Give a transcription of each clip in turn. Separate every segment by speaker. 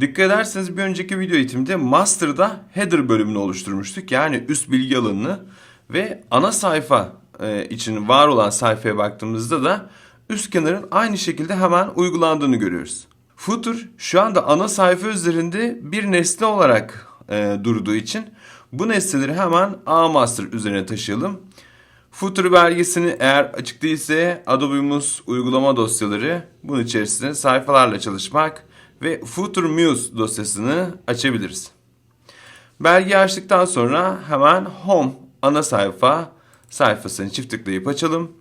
Speaker 1: Dikkat ederseniz bir önceki video eğitimde Master'da header bölümünü oluşturmuştuk. Yani üst bilgi alanını ve ana sayfa e, için var olan sayfaya baktığımızda da üst kenarın aynı şekilde hemen uygulandığını görüyoruz. Footer şu anda ana sayfa üzerinde bir nesne olarak e, durduğu için bu nesneleri hemen A Master üzerine taşıyalım. Footer belgesini eğer açık değilse Adobe Muse uygulama dosyaları bunun içerisinde sayfalarla çalışmak ve Footer Muse dosyasını açabiliriz. Belgeyi açtıktan sonra hemen Home ana sayfa sayfasını çift tıklayıp açalım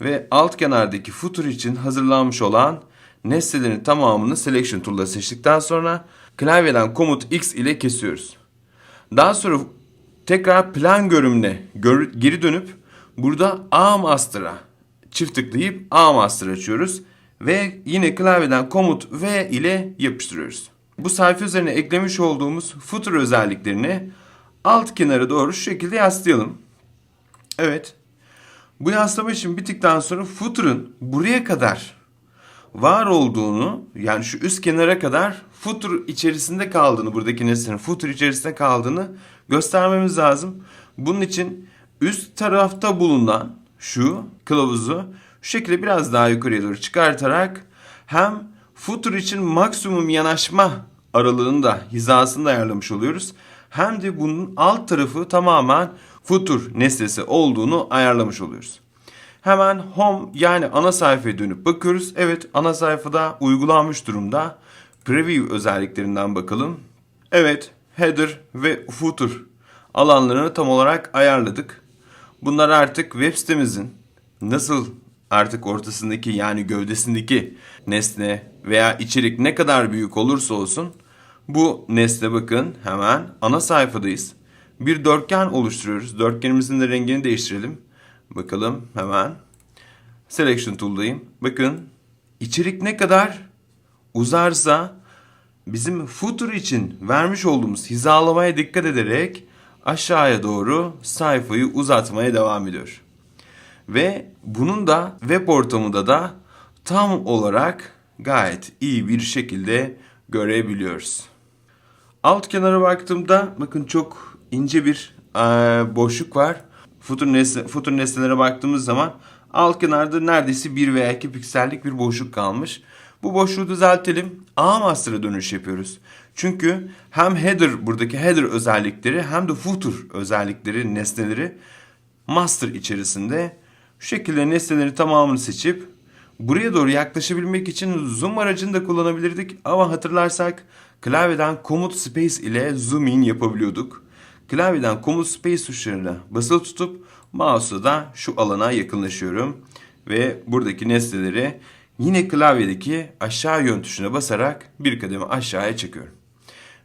Speaker 1: ve alt kenardaki footer için hazırlanmış olan nesnelerin tamamını Selection Tool'da seçtikten sonra klavyeden Komut X ile kesiyoruz. Daha sonra tekrar plan görünümüne gör- geri dönüp burada A Master'a çift tıklayıp A Master açıyoruz ve yine klavyeden Komut V ile yapıştırıyoruz. Bu sayfa üzerine eklemiş olduğumuz footer özelliklerini alt kenara doğru şu şekilde yaslayalım. Evet. Bu yaslama için bittikten sonra footer'ın buraya kadar var olduğunu yani şu üst kenara kadar footer içerisinde kaldığını buradaki nesnenin footer içerisinde kaldığını göstermemiz lazım. Bunun için üst tarafta bulunan şu kılavuzu şu şekilde biraz daha yukarıya doğru çıkartarak hem footer için maksimum yanaşma aralığını da hizasını da ayarlamış oluyoruz. Hem de bunun alt tarafı tamamen footer nesnesi olduğunu ayarlamış oluyoruz. Hemen home yani ana sayfaya dönüp bakıyoruz. Evet ana sayfada uygulanmış durumda. Preview özelliklerinden bakalım. Evet header ve footer alanlarını tam olarak ayarladık. Bunlar artık web sitemizin nasıl artık ortasındaki yani gövdesindeki nesne veya içerik ne kadar büyük olursa olsun bu nesne bakın hemen ana sayfadayız. Bir dörtgen oluşturuyoruz. Dörtgenimizin de rengini değiştirelim. Bakalım hemen. Selection Tool'dayım. Bakın içerik ne kadar uzarsa bizim footer için vermiş olduğumuz hizalamaya dikkat ederek aşağıya doğru sayfayı uzatmaya devam ediyor. Ve bunun da web ortamında da tam olarak gayet iyi bir şekilde görebiliyoruz. Alt kenara baktığımda bakın çok ince bir e, boşluk var. Footer, nesne, footer nesnelere baktığımız zaman alt kenarda neredeyse 1 veya 2 piksellik bir boşluk kalmış. Bu boşluğu düzeltelim. A master'a dönüş yapıyoruz. Çünkü hem header buradaki header özellikleri hem de footer özellikleri nesneleri master içerisinde şu şekilde nesneleri tamamını seçip buraya doğru yaklaşabilmek için zoom aracını da kullanabilirdik ama hatırlarsak klavyeden Command Space ile zoom in yapabiliyorduk. Klavyeden Command Space tuşlarına basılı tutup mouse'la da şu alana yakınlaşıyorum ve buradaki nesneleri yine klavyedeki aşağı yön tuşuna basarak bir kademe aşağıya çekiyorum.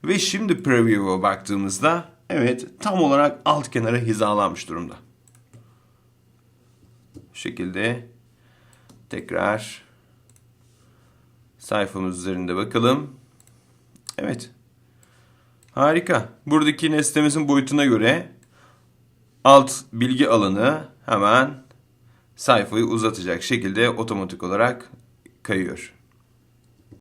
Speaker 1: Ve şimdi preview'a baktığımızda evet tam olarak alt kenara hizalanmış durumda. Şekilde tekrar sayfamız üzerinde bakalım. Evet. Harika. Buradaki nesnemizin boyutuna göre alt bilgi alanı hemen sayfayı uzatacak şekilde otomatik olarak kayıyor.